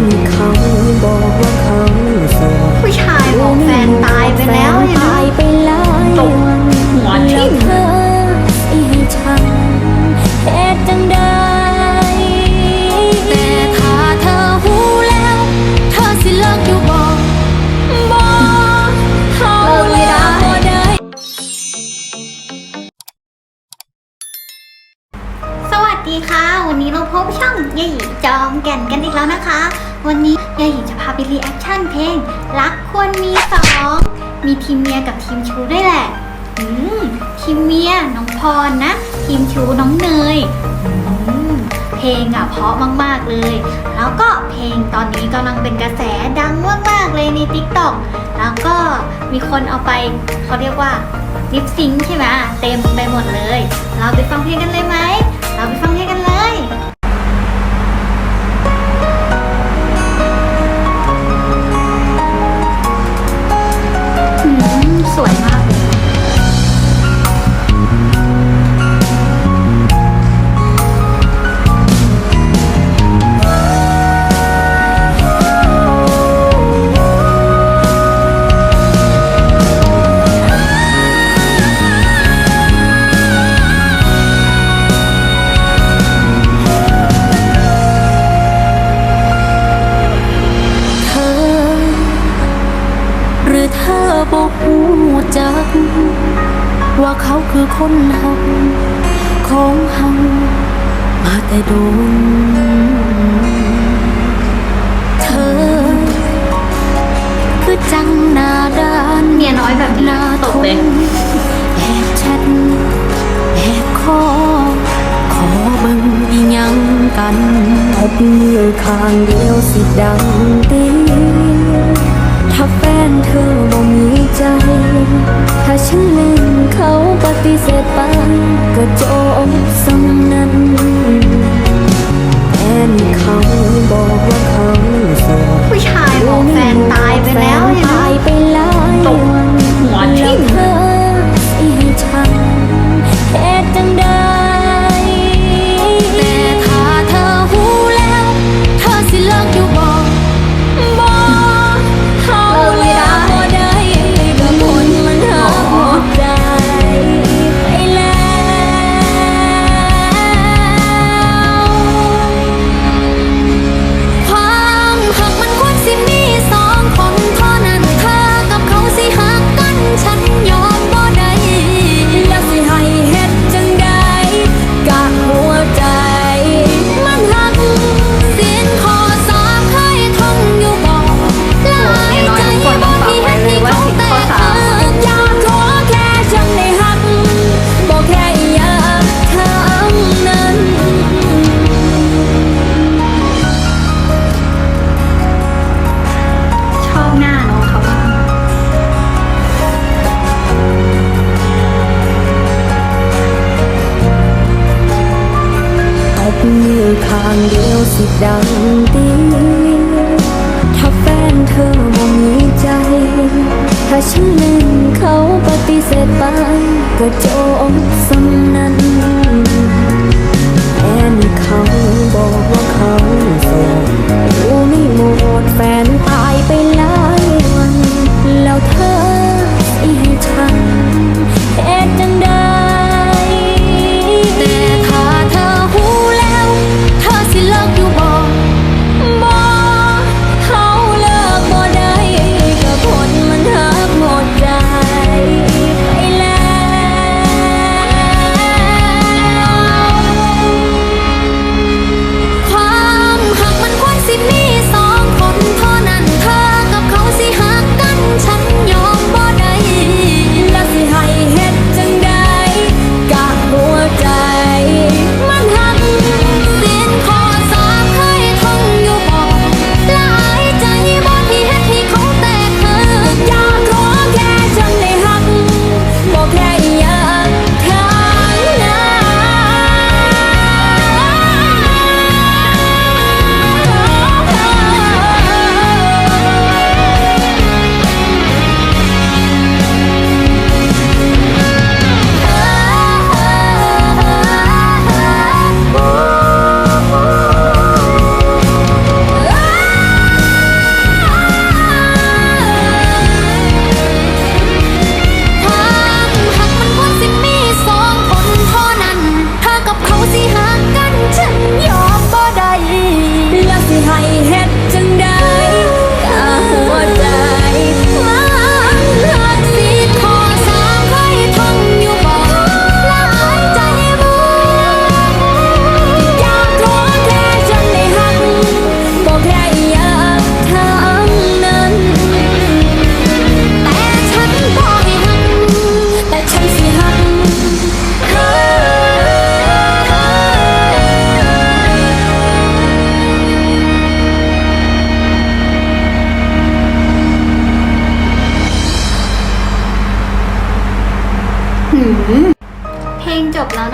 นเขาบอกว่าเขาโสดผู้ชายบอกแฟนตายไปแล้วเนี่ยตายไปหลายตกวันหัวทิ่ม ดีค่ะ วันนี้เราพบช่องยายหยีจอมแก่นกันอีกแล้วนะคะ วันนี้ยายหยีจะพาไปรีแอคชั่นเพลง รักควรมีสองมีทีมเมียกับทีมชูด้วยแหละอืมทีมเมียน้องพรนะ ทีมชูน้องเนยอืมเพลงอะเพราะมากๆเลย แล้วก็เพลงตอนนี้กำลังเป็นกระแสดังมากๆเลยใน t ิ k t o k แล้วก็มีคนเอาไปเขาเรียกว่าลิปซิงใช่ไหมเต็มไปหมดเลย เราไปฟังเพลงกันเลยไหม เราไปฟัง จัก ว่าเขาคือคนหักของเฮามาแต่โดนเธอ คือจังหน้าด้านเมียน้อยแบบนี้ตกเลยแอบแชทแอบคอขอเบิ่งอีหยังกันตบมือข้างเดียวสิดังตีถ้าแฟนเธอบ่มีใจ ถ้าฉันลืมเขาปฏิเสธไปก็จบสำนั้นแฟนเขาบอกว่าเขาโสดผู้ชายบอกแฟนตายไปแล้วางเดียวสิดังตีถ้าแฟนเธอบ่มีใจ ถ้าฉันเล่นเขาปฏิเสธไป ก็โจมสำนั้น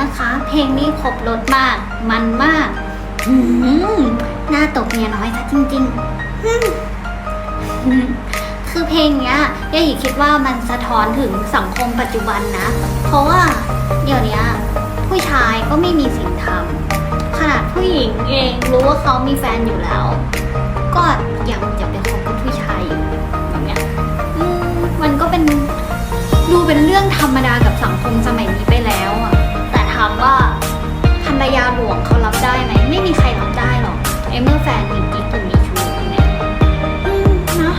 นะคะ เพลงนี้ครบรถมาก มันมากหืมหน้าตกเมียน้อยซะจริงๆหืมคือเพลงเนี้ยยาหยีคิดว่ามันสะท้อนถึงสังคมปัจจุบันนะ เพราะว่าเดี๋ยวนี้ผู้ชายก็ไม่มีสิ่งทำขนาดผู้หญิงเองรู้ว่าเขามีแฟนอยู่แล้ว ก็ยังจะไปคบกับผู้ชายอยู่แบบเนี้ยมันก็เป็นดูเป็นเรื่องธรรมดากับสังคมสมัยนี้ไปแล้วามว่าภรรยาหลวงเขารับได้ไหมไม่มีใครรับได้หรอกไอ้เมื่อแฟนมีกิ๊กหรือมีชู้เนี่ยอืมนะ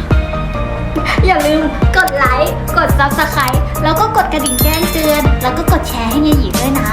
อย่าลืมกดไลค์ กด subscribe แล้วก็กดกระดิ่งแจ้งเตือน แล้วก็กดแชร์ให้เมียหยีด้วยนะ